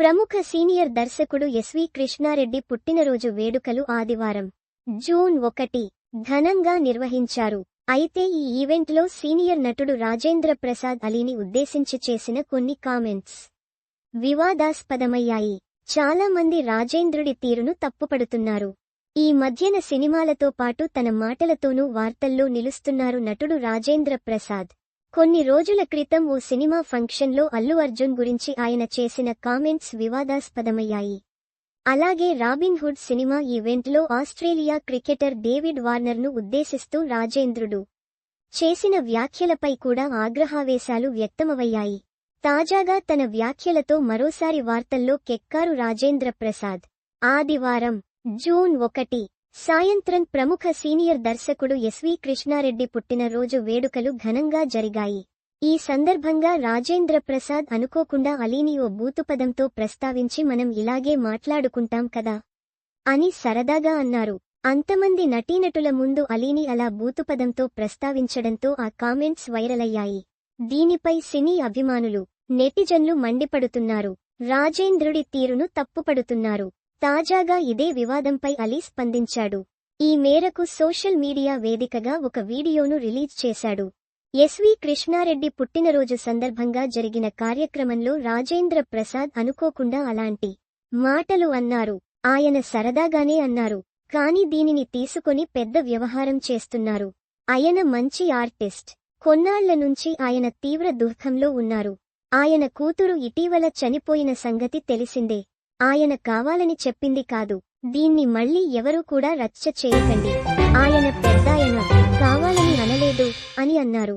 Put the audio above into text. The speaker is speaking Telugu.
ప్రముఖ సీనియర్ దర్శకుడు ఎస్వి కృష్ణారెడ్డి పుట్టినరోజు వేడుకలు ఆదివారం. జూన్ ఒకటి ఘనంగా నిర్వహించారు. అయితే ఈ ఈవెంట్లో సీనియర్ నటుడు రాజేంద్ర ప్రసాద్ అలీని ఉద్దేశించి చేసిన కొన్ని కామెంట్స్ వివాదాస్పదమయ్యాయి. చాలా మంది రాజేంద్రుడి తీరును తప్పుపడుతున్నారు. ఈ మధ్యన సినిమాలతో పాటు తన మాటలతోనూ వార్తల్లో నిలుస్తున్నారు నటుడు రాజేంద్ర ప్రసాద్. కొన్ని రోజుల క్రితం ఓ సినిమా ఫంక్షన్లో అల్లు అర్జున్ గురించి ఆయన చేసిన కామెంట్స్ వివాదాస్పదమయ్యాయి. అలాగే రాబిన్ హుడ్ సినిమా ఈవెంట్లో ఆస్ట్రేలియా క్రికెటర్ డేవిడ్ వార్నర్ను ఉద్దేశిస్తూ రాజేంద్రుడు చేసిన వ్యాఖ్యలపై కూడా ఆగ్రహావేశాలు వ్యక్తమవయ్యాయి. తాజాగా తన వ్యాఖ్యలతో మరోసారి వార్తల్లో కెక్కారు రాజేంద్ర ప్రసాద్. ఆదివారం జూన్ ఒకటి సాయంత్రం ప్రముఖ సీనియర్ దర్శకుడు ఎస్వి కృష్ణారెడ్డి పుట్టినరోజు వేడుకలు ఘనంగా జరిగాయి. ఈ సందర్భంగా రాజేంద్ర ప్రసాద్ అనుకోకుండా అలీని ఓ బూతుపదంతో ప్రస్తావించి మనం ఇలాగే మాట్లాడుకుంటాం కదా? అని సరదాగా అన్నారు. అంతమంది నటీనటుల ముందు అలీని అలా బూతుపదంతో ప్రస్తావించడంతో ఆ కామెంట్స్ వైరలయ్యాయి. దీనిపై సినీ అభిమానులు నెటిజన్లు మండిపడుతున్నారు. రాజేంద్రుడి తీరును తప్పుపడుతున్నారు. తాజాగా ఇదే వివాదంపై అలీ స్పందించాడు. ఈ మేరకు సోషల్ మీడియా వేదికగా ఒక వీడియోను రిలీజ్ చేశాడు. ఎస్వి కృష్ణారెడ్డి పుట్టినరోజు సందర్భంగా జరిగిన కార్యక్రమంలో రాజేంద్ర ప్రసాద్ అనుకోకుండా అలాంటి మాటలు అన్నారు. ఆయన సరదాగానే అన్నారు. కాని దీనిని తీసుకొని పెద్ద వ్యవహారం చేస్తున్నారు. ఆయన మంచి ఆర్టిస్ట్. కొన్నాళ్ళ నుంచి ఆయన తీవ్ర దుఃఖంలో ఉన్నారు. ఆయన కూతురు ఇటీవల చనిపోయిన సంగతి తెలిసిందే. ఆయన కావాలని చెప్పింది కాదు. దీన్ని మళ్ళీ ఎవరూ కూడా రచ్చ చేయకండి. ఆయన పెద్దాయన కావాలని అనలేదు అని అన్నారు.